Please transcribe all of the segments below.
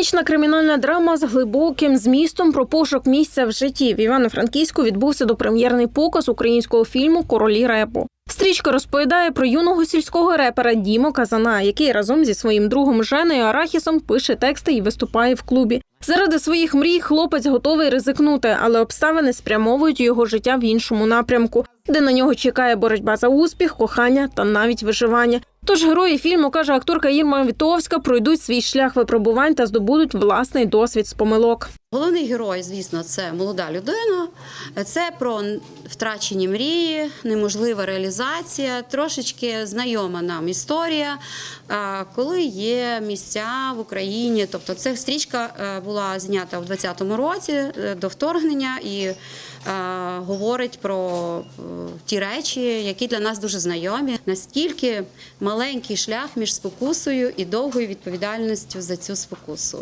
Комічна кримінальна драма з глибоким змістом про пошук місця в житті. В Івано-Франківську відбувся допрем'єрний показ українського фільму Королі репу. Стрічка розповідає про юного сільського репера Дімо Казана, який разом зі своїм другом Женею Арахісом пише тексти і виступає в клубі. Заради своїх мрій хлопець готовий ризикнути, але обставини спрямовують його життя в іншому напрямку, де на нього чекає боротьба за успіх, кохання та навіть виживання. Тож герої фільму, каже акторка Ірма Вітовська, пройдуть свій шлях випробувань та здобудуть власний досвід з помилок. Головний герой, звісно, це молода людина. Це про втрачені мрії, неможлива реалізація, трошечки знайома нам історія, коли є місця в Україні. Тобто, ця стрічка е, була знята в 2020 році е, до вторгнення і е, говорить про е, ті речі, які для нас дуже знайомі. Наскільки маленький шлях між спокусою і довгою відповідальністю за цю спокусу,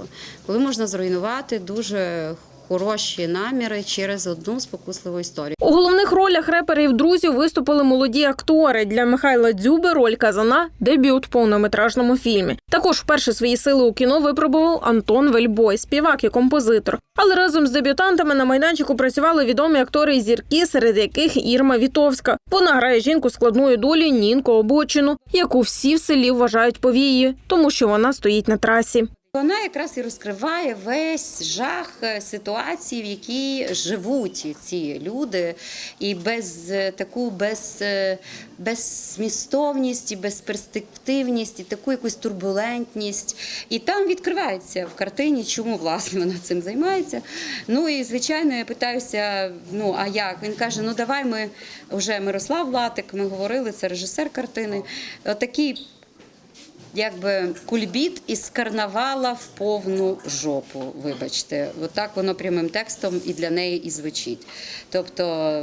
коли можна зруйнувати дуже хороші наміри через одну спокусливу історію. У головних ролях реперів друзів виступили молоді актори. Для Михайла Дзюби роль Казана дебют в повнометражному фільмі. Також вперше свої сили у кіно випробував Антон Вельбой, співак і композитор. Але разом з дебютантами на майданчику працювали відомі актори і зірки, серед яких Ірма Вітовська. Вона грає жінку складної долі Нінку Обочину, яку всі в селі вважають повією, тому що вона стоїть на трасі. Вона якраз і розкриває весь жах е, ситуації, в якій живуть ці люди, і без е, таку без, е, і безперспективність, і таку якусь турбулентність. І там відкривається в картині, чому власне вона цим займається. Ну і звичайно, я питаюся: ну а як? Він каже: ну давай ми вже Мирослав Латик, ми говорили, це режисер картини. Отакий якби кульбіт із карнавала в повну жопу. Вибачте, отак воно прямим текстом і для неї і звучить. Тобто,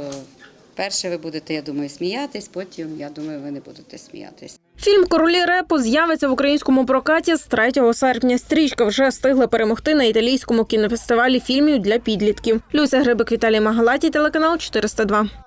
перше ви будете, я думаю, сміятись, потім я думаю, ви не будете сміятись. Фільм Королі репу з'явиться в українському прокаті з 3 серпня. Стрічка вже встигла перемогти на італійському кінофестивалі фільмів для підлітків. Люся Грибик Віталій Магалаті, телеканал 402.